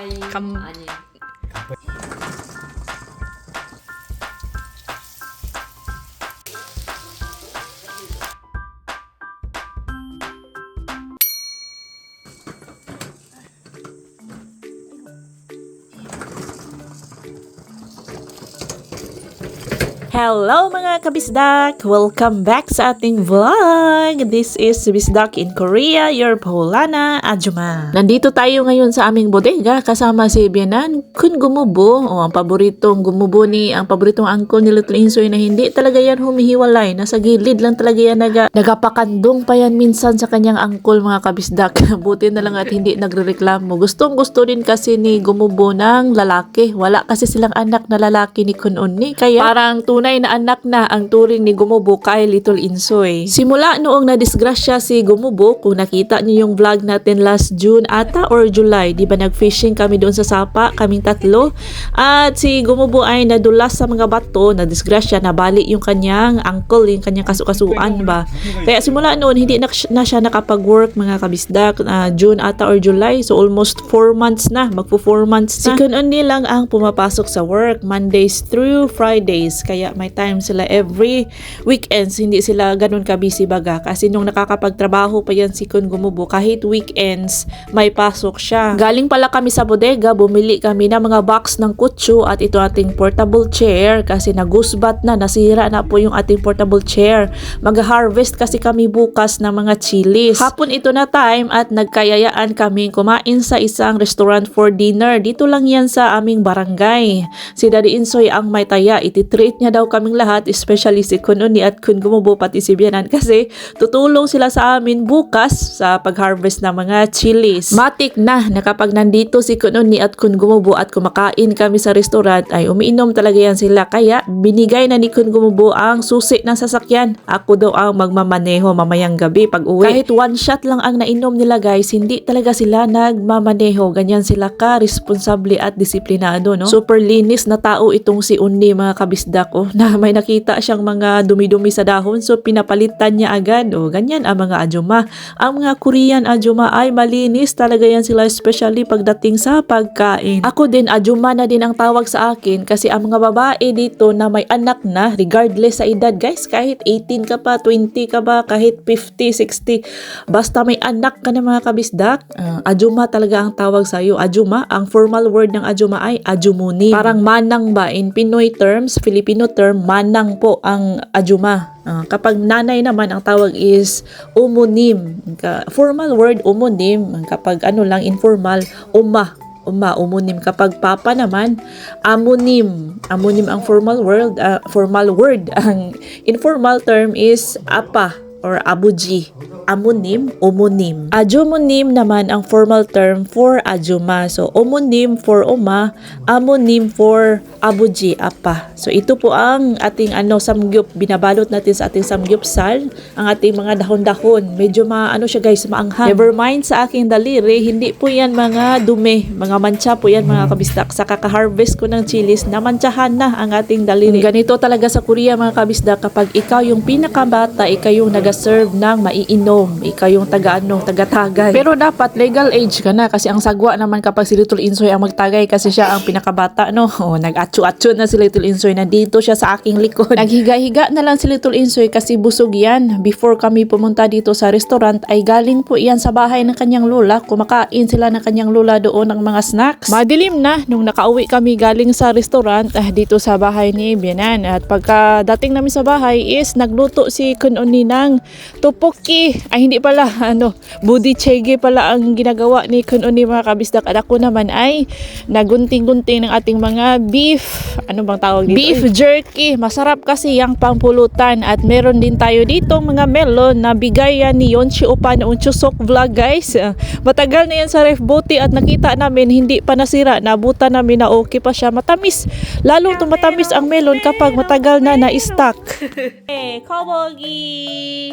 감바이 감- 아니. Hello mga kabisdak! Welcome back sa ating vlog! This is Bisdak in Korea, your Paulana Ajuma. Nandito tayo ngayon sa aming bodega kasama si Bianan Kun Gumubo. O, ang paboritong gumubo ni, ang paboritong angkol ni Little Insoy na hindi talaga yan humihiwalay. Nasa gilid lang talaga yan naga, nagapakandong pa yan minsan sa kanyang angkol mga kabisdak. Buti na lang at hindi nagrereklamo. Gustong gusto din kasi ni Gumubo ng lalaki. Wala kasi silang anak na lalaki ni Kun Unni. Kaya parang tunay na anak na ang turing ni Gumubo kay Little Insoy. Simula noong nadisgrasya si Gumubo, kung nakita niyo yung vlog natin last June ata or July, di ba nag-fishing kami doon sa Sapa, kaming tatlo. At si Gumubo ay nadulas sa mga bato, nadisgrasya, nabali yung kanyang uncle, yung kanyang kasukasuan ba. Kaya simula noon, hindi na, siya nakapag-work mga kabisdak, ah, June ata or July, so almost 4 months na, magpo 4 months na. Si Kun Unni lang ang pumapasok sa work, Mondays through Fridays, kaya may time sila every weekends, hindi sila ganun ka-busy baga. Kasi nung nakakapagtrabaho pa yan si Kun Gumubo, kahit weekends, may pasok siya. Galing pala kami sa bodega, bumili kami ng mga box ng kutsu at ito ating portable chair kasi nagusbat na, nasira na po yung ating portable chair. Mag-harvest kasi kami bukas ng mga chilies. Hapon ito na time at nagkayayaan kami kumain sa isang restaurant for dinner. Dito lang yan sa aming barangay. Si Daddy Insoy ang may taya, ititreat niya daw kaming lahat, especially si Kununi at Kun Gumubo pati si Bianan kasi tutulong sila sa amin bukas sa pag-harvest ng mga chilies. Matik na na kapag nandito si Kununi at Kun Gumubo at kumakain kami sa restaurant ay umiinom talaga yan sila. Kaya binigay na ni Kun Gumubo ang susi ng sasakyan. Ako daw ang magmamaneho mamayang gabi pag uwi. Kahit one shot lang ang nainom nila guys, hindi talaga sila nagmamaneho. Ganyan sila ka responsable at disiplinado. No? Super linis na tao itong si Unni mga kabisdak oh, na may nakita siyang mga dumi-dumi sa dahon so pinapalitan niya agad. O ganyan ang mga ajuma. Ang mga Korean ajuma ay malinis talaga yan sila especially pagdating sa pagkain. Ako din ajuma na din ang tawag sa akin kasi ang mga babae dito na may anak na regardless sa edad guys kahit 18 ka pa, 20 ka ba, kahit 50, 60 basta may anak ka na mga kabisdak ah, ajuma talaga ang tawag sa iyo. Ajuma, ang formal word ng ajuma ay ajumuni. Parang manang ba in Pinoy terms, Filipino term, manang po ang ajuma. Ah, kapag nanay naman ang tawag is umunim. Formal word umunim. Kapag ano lang informal, uma. Uma, umunim. Kapag papa naman, amunim. Amunim ang formal word. ah, formal word. Ang informal term is apa or abuji. Amunim, umunim. Ajumunim naman ang formal term for ajuma. So, umunim for uma, amunim for abuji, apa. So, ito po ang ating ano, samgyup. Binabalot natin sa ating samgyupsal. Ang ating mga dahon-dahon. Medyo ma, ano siya guys, maanghang. Never mind sa aking daliri, hindi po yan mga dumi. Mga mancha po yan mga kabisdak. Sa kaka-harvest ko ng chilis, namantsahan na ang ating daliri. Ganito talaga sa Korea mga kabisdak. Kapag ikaw yung pinakabata, ikaw yung nag-serve ng maiinom. Ikaw yung taga-ano, taga-tagay. Pero dapat legal age ka na kasi ang sagwa naman kapag si Little Insoy ang magtagay kasi siya ang pinakabata, no? O, nag-atso-atso na si Little Insoy. Nandito siya sa aking likod. Naghiga-higa na lang si Little Insoy kasi busog yan. Before kami pumunta dito sa restaurant ay galing po iyan sa bahay ng kanyang lola. Kumakain sila ng kanyang lola doon ng mga snacks. Madilim na nung nakauwi kami galing sa restaurant ah, dito sa bahay ni Bianan. At pagka dating namin sa bahay is nagluto si Kununi ng tupoki. Ay hindi pala, ano, budi chege pala ang ginagawa ni Kununi mga kabisdak. At ako naman ay nagunting-gunting ng ating mga beef. Ano bang tawag dito? Beef jerky. Masarap kasi yung pampulutan. At meron din tayo dito mga melon na bigayan ni Yonchi Upa na Unchusok Vlog guys. Matagal na yan sa ref buti at nakita namin hindi pa nasira. Nabutan namin na okay pa siya. Matamis. Lalong tumatamis ang melon kapag matagal na na-stock. eh, kobogi! Teka,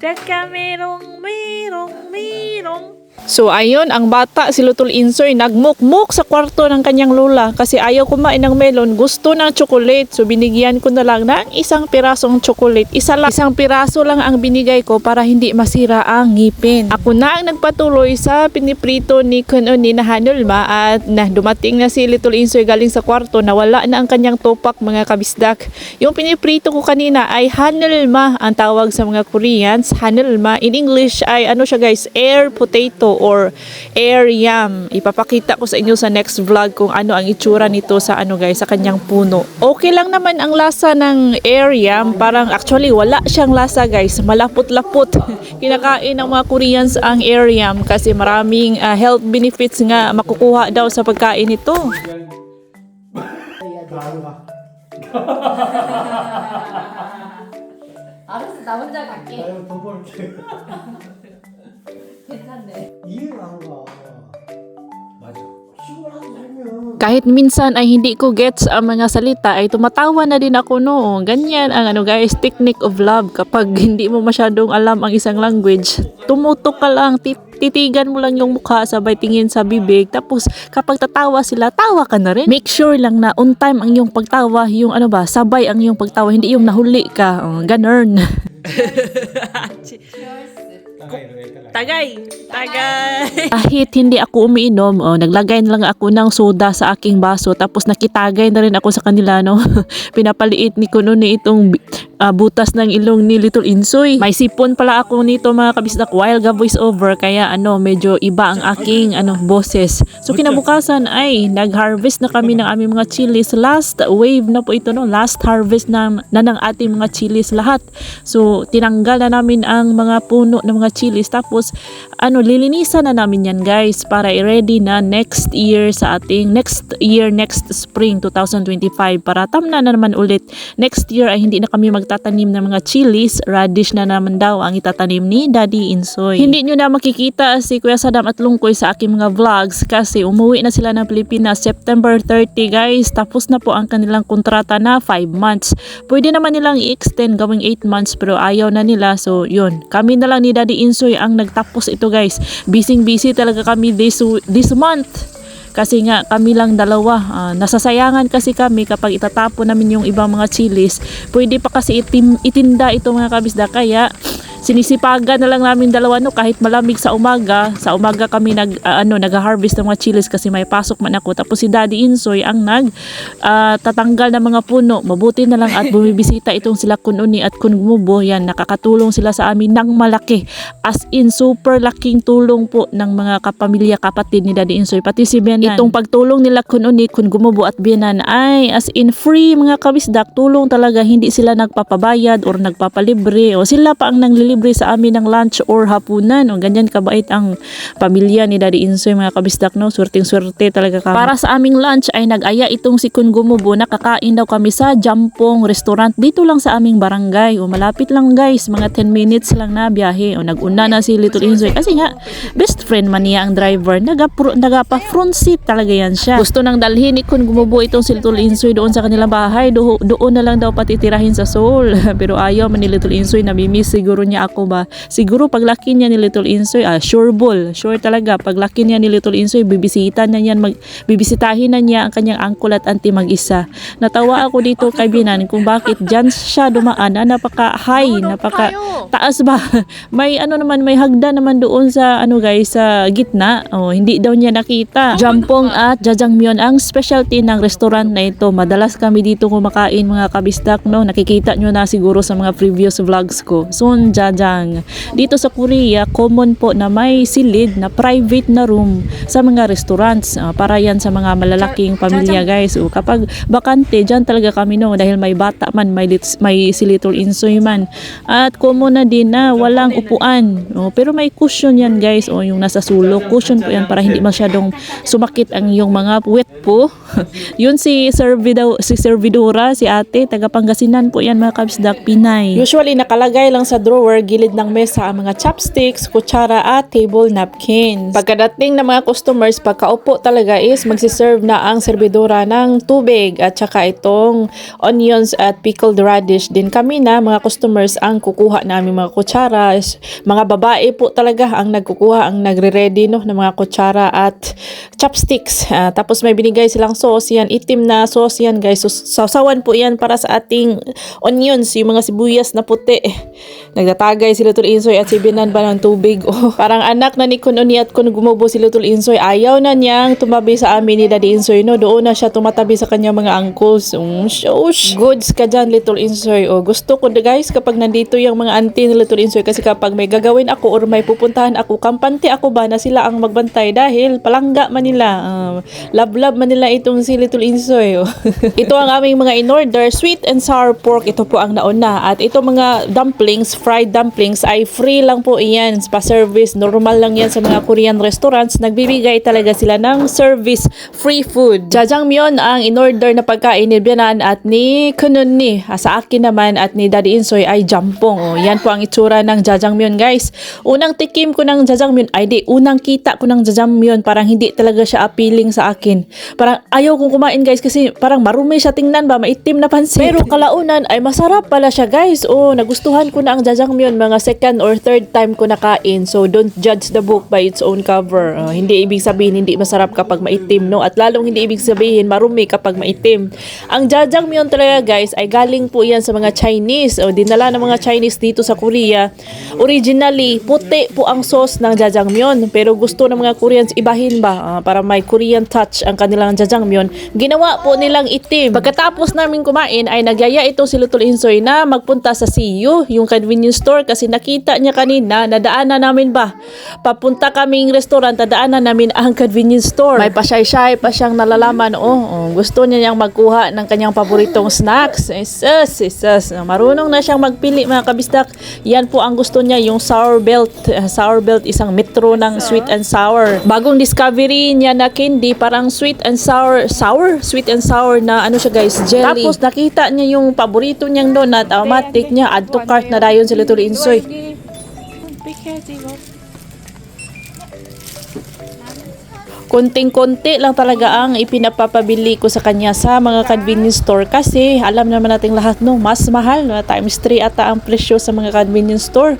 Jacamerón, merón, merón. So ayun, ang bata si Lutol Insoy nagmukmuk sa kwarto ng kanyang lola kasi ayaw kumain ng melon, gusto ng chocolate. So binigyan ko na lang ng isang pirasong chocolate. Isa lang, isang piraso lang ang binigay ko para hindi masira ang ngipin. Ako na ang nagpatuloy sa piniprito ni Kuno ni na Hanulma at na dumating na si Little Insoy galing sa kwarto nawala na ang kanyang topak mga kabisdak. Yung piniprito ko kanina ay Hanulma ang tawag sa mga Koreans. Hanulma in English ay ano siya guys, air potato or air yam. Ipapakita ko sa inyo sa next vlog kung ano ang itsura nito sa ano guys, sa kanyang puno. Okay lang naman ang lasa ng air yam. Parang actually wala siyang lasa guys. Malapot-lapot. Kinakain ng mga Koreans ang air yam kasi maraming ah, health benefits nga makukuha daw sa pagkain nito. 나로 가. 알았어, 나 혼자 갈게. 나도 돈 벌게. 괜찮네. Kahit minsan ay hindi ko gets ang mga salita ay tumatawa na din ako no. Ganyan ang ano guys, technique of love. Kapag hindi mo masyadong alam ang isang language, tumutok ka lang, tit- titigan mo lang yung mukha sabay tingin sa bibig. Tapos kapag tatawa sila, tawa ka na rin. Make sure lang na on time ang iyong pagtawa, yung ano ba, sabay ang iyong pagtawa, hindi yung nahuli ka. Oh, ganun. Tagay! Tagay! Kahit hindi ako umiinom, oh, naglagay na lang ako ng soda sa aking baso tapos nakitagay na rin ako sa kanila, no? Pinapaliit ni Kuno ni itong ah, butas ng ilong ni Little Insoy. May sipon pala ako nito mga kabisdak while ga voice over kaya ano medyo iba ang aking ano boses. So kinabukasan ay nag-harvest na kami ng aming mga chilies. Last wave na po ito no, last harvest na, na ng ating mga chilies lahat. So tinanggal na namin ang mga puno ng mga chilies tapos ano lilinisan na namin yan guys para i-ready na next year sa ating next year next spring 2025 para tamna na naman ulit next year ay hindi na kami magtatanim ng mga chilies radish na naman daw ang itatanim ni Daddy Insoy. Hindi nyo na makikita si Kuya Sadam at Lungkoy sa aking mga vlogs kasi umuwi na sila ng Pilipinas September 30 guys. Tapos na po ang kanilang kontrata na 5 months. Pwede naman nilang i-extend gawing 8 months pero ayaw na nila. So yun. Kami na lang ni Daddy Insoy ang nagtapos ito guys. Busy busy talaga kami this, this month kasi nga kami lang dalawa. Ah, nasasayangan kasi kami kapag itatapon namin yung ibang mga chilis. Pwede pa kasi itim, itinda ito mga kabisda. Kaya sinisipagan na lang namin dalawa no? Kahit malamig sa umaga sa umaga kami nag ah, ano nag-harvest ng mga chilis kasi may pasok man ako. Tapos si Daddy Insoy ang nag ah, tatanggal ng mga puno. Mabuti na lang at bumibisita itong sila Kununi at Kun Gumubo yan nakakatulong sila sa amin ng malaki. As in super laking tulong po ng mga kapamilya kapatid ni Daddy Insoy. Pati si Bianan itong pagtulong nila Kununi Kun Gumubo at Bianan ay as in free mga kabisdak. Tulong talaga. Hindi sila nagpapabayad or nagpapalibre. O sila pa ang nanglilibre sa amin ng lunch or hapunan. O ganyan kabait ang pamilya ni Daddy Insoy mga kabisdak no? Swerteng swerte talaga kami. Para sa aming lunch ay nag-aya itong si Kun Gumubo. Nakakain daw kami sa Jampong restaurant dito lang sa aming barangay. O malapit lang guys. Mga 10 minutes lang na biyahe. O nag-una na si Little Insoy. Kasi nga best friend man niya ang driver. Naga, naga pa front seat talaga yan siya. Gusto nang dalhin ni Kun Gumubo itong si Little Insoy doon sa kanilang bahay. Do, doon na lang daw patitirahin sa Seoul. Pero ayaw man ni Little Insoy. Namimiss siguro niya ako ba? Siguro paglaki niya ni Little Insoy ah sure ball sure talaga. Paglaki niya ni Little Insoy bibisita na niyan mag, bibisitahin na niya ang kanyang uncle at auntie mag-isa. Natawa ako dito kay Binan kung bakit dyan siya dumaan na napaka high napaka taas ba? May ano naman may hagda naman doon sa ano guys sa gitna. Oh hindi daw niya nakita. Jampong at jajangmyeon ang specialty ng restaurant na ito. Madalas kami dito kumakain mga kabisdak no? Nakikita nyo na siguro sa mga previous vlogs ko. Son Jajang dito sa Korea common po na may silid na private na room sa mga restaurants Ah, para yan sa mga malalaking pamilya guys. O kapag bakante dyan talaga kami no dahil may bata man may, lit- may si Little Insoy man. At common na din na walang upuan. O, pero may cushion yan guys. O yung nasa sulok. Cushion po yan para hindi masyadong sumakit ang iyong mga puwet po. Yun si Servido, si Servidora si ate taga Pangasinan po yan mga kabsdak Pinay. Usually nakalagay lang sa drawer cover, gilid ng mesa ang mga chopsticks, kutsara at table napkins. Pagkadating ng mga customers, pagkaupo talaga is magsiserve na ang servidora ng tubig at saka itong onions at pickled radish. Din kami na mga customers ang kukuha namin mga kutsara. Mga babae po talaga ang nagkukuha, ang nagre-ready no, ng mga kutsara at chopsticks. Ah, tapos may binigay silang sauce yan, itim na sauce yan guys. So, sausawan po yan para sa ating onions, yung mga sibuyas na puti. Nagtatagay si Lutul Insoy at si Binan ba ng tubig. Oh, parang anak na ni Kununi at kung gumubo si Lutul Insoy, ayaw na niyang tumabi sa amin ni Daddy Insoy. No? Doon na siya tumatabi sa kanyang mga uncles. Um, shush. Goods ka dyan, Little Insoy. Oh, gusto ko guys kapag nandito yung mga auntie ni Little Insoy kasi kapag may gagawin ako or may pupuntahan ako, kampante ako ba na sila ang magbantay dahil palangga man nila. Um, love-love man nila itong si Little Insoy. Oh. ito ang aming mga in-order, sweet and sour pork. Ito po ang nauna. At ito mga dumplings, fried dumplings ay free lang po iyan. Pa-service, normal lang yan sa mga Korean restaurants. Nagbibigay talaga sila ng service, free food. Jajangmyeon ang in-order na pagkain ni Bianan at ni Kunun ni. Ah, Sa akin naman at ni Daddy Insoy ay jampong. Oh, yan po ang itsura ng jajangmyeon guys. Unang tikim ko ng jajangmyeon, ay di, unang kita ko ng jajangmyeon, parang hindi talaga siya appealing sa akin. Parang ayaw kong kumain guys kasi parang marumi siya tingnan ba, maitim na pansin. Pero kalaunan ay masarap pala siya guys. Oh, nagustuhan ko na ang jajangmyeon mga second or third time ko nakain. So don't judge the book by its own cover. Ah, hindi ibig sabihin hindi masarap kapag maitim, no? At lalong hindi ibig sabihin marumi kapag maitim. Ang jajangmyeon talaga guys ay galing po yan sa mga Chinese. O dinala ng mga Chinese dito sa Korea. Originally, puti po ang sauce ng jajangmyeon. Pero gusto ng mga Koreans ibahin ba ah, para may Korean touch ang kanilang jajangmyeon. Ginawa po nilang itim. Pagkatapos namin kumain ay nagyaya ito si Lutul Insoy na magpunta sa CU, yung convenience store kasi nakita niya kanina, nadaanan namin ba? Papunta kaming restaurant, nadaanan namin ang convenience store. May pasyay-syay pa siyang nalalaman. Oh, oh, gusto niya niyang magkuha ng kanyang paboritong snacks. Isus, isus. Marunong na siyang magpili mga kabistak. Yan po ang gusto niya, yung sour belt. Uh, sour belt, isang metro ng sweet and sour. Bagong discovery niya na candy, parang sweet and sour, sour? Sweet and sour na ano siya guys, jelly. Tapos nakita niya yung paborito niyang donut, automatic niya, add to cart na dayon si Little Insoy. Konting-konti lang talaga ang ipinapapabili ko sa kanya sa mga convenience store kasi alam naman nating lahat no, mas mahal na times 3 ata ang presyo sa mga convenience store.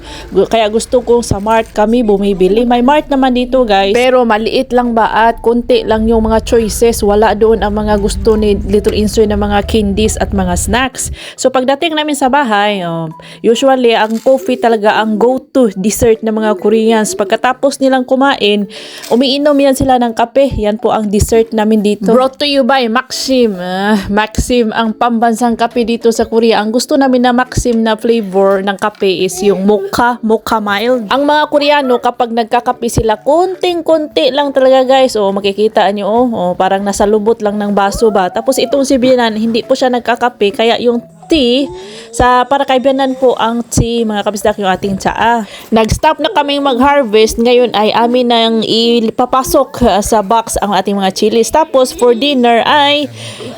Kaya gusto ko sa Mart kami bumibili. May Mart naman dito guys. Pero maliit lang ba at konti lang yung mga choices. Wala doon ang mga gusto ni Little Insoy na mga candies at mga snacks. So pagdating namin sa bahay, oh, usually ang coffee talaga ang go-to dessert ng mga Koreans. Pagkatapos nilang kumain, umiinom yan sila ng kape. Yan po ang dessert namin dito. Brought to you by Maxim. Ah, Maxim ang pambansang kape dito sa Korea. Ang gusto namin na Maxim na flavor ng kape is yung mocha, mocha mild. Ang mga Koreano kapag nagkakape sila, konting-konti lang talaga guys. O makikita nyo, oh, oh, parang nasa lubot lang ng baso ba. Tapos itong si Bianan, hindi po siya nagkakape. Kaya yung tea, sa para kay Bianan po ang tea, mga kabisdak yung ating tsaa. Nag-stop na kaming mag-harvest. Ngayon ay amin nang ipapasok uh, sa box ang ating mga chilies. Tapos for dinner ay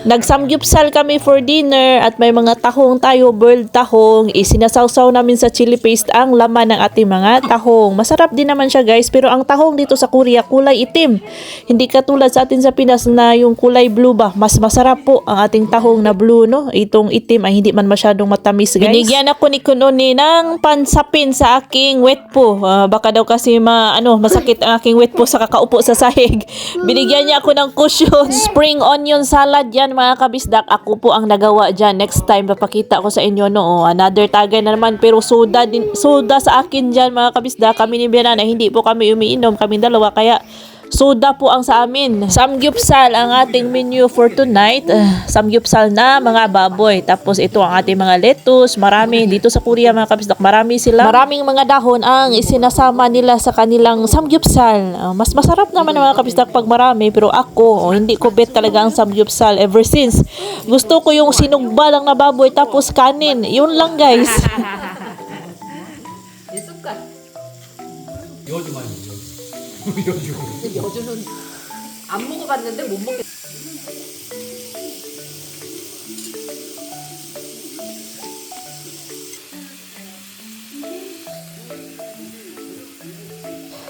nagsamgyupsal kami for dinner at may mga tahong tayo, boiled tahong. Isinasawsaw namin sa chili paste ang laman ng ating mga tahong. Masarap din naman siya guys, pero ang tahong dito sa Korea kulay itim. Hindi katulad sa atin sa Pinas na yung kulay blue ba. Mas masarap po ang ating tahong na blue no. Itong itim ay hindi man masyadong matamis guys. Binigyan ako ni Kunoni ng pansapin sa aking wet po. Ah, baka daw kasi ma, ano, masakit ang aking wet po sa kakaupo sa sahig. Binigyan niya ako ng cushion. Spring onion salad yan mga kabisdak. Ako po ang nagawa dyan. Next time papakita ko sa inyo no. Oh, another tagay na naman pero soda din soda sa akin dyan mga kabisdak. Kami ni Bianana hindi po kami umiinom. Kami dalawa kaya Soda po ang sa amin. Samgyupsal ang ating menu for tonight. Uh, samgyupsal na mga baboy. Tapos ito ang ating mga lettuce. Marami. Dito sa Korea mga kabisdak, marami sila. Maraming mga dahon ang isinasama nila sa kanilang samgyupsal. Uh, mas masarap naman mga kabisdak pag marami. Pero ako, oh, hindi ko bet talaga ang samgyupsal ever since. Gusto ko yung sinugba lang na baboy tapos kanin. Yun lang guys. 여주. 근데 여주는 안 먹어봤는데 못 먹겠.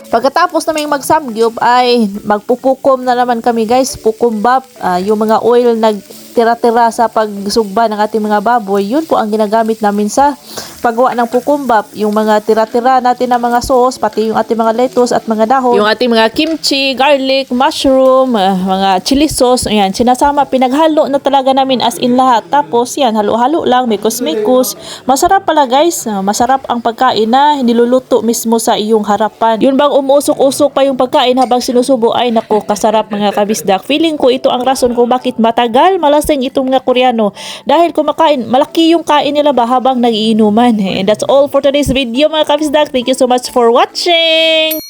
Pagkatapos naming mag-samgyup ay magpupukom na naman kami guys. Pukumbap, uh, ah, yung mga oil nagtira-tira sa pagsugba ng ating mga baboy, yun po ang ginagamit namin sa paggawa ng pukumbap. Yung mga tira-tira natin ng mga sauce, pati yung ating mga lettuce at mga dahon. Yung ating mga kimchi, garlic, mushroom, ah, mga chili sauce, ayan, sinasama, pinaghalo na talaga namin as in lahat. Tapos yan, halo-halo lang, mikos-mikos. Masarap pala guys, Ah, masarap ang pagkain na niluluto mismo sa iyong harapan. Yun bang umuusok-usok pa yung pagkain habang sinusubo ay naku, kasarap mga kabisdak. Feeling ko ito ang rason kung bakit matagal malasing itong mga Koreano. Dahil kumakain, malaki yung kain nila ba habang nagiinuman. And that's all for today's video mga kabisdak. Thank you so much for watching!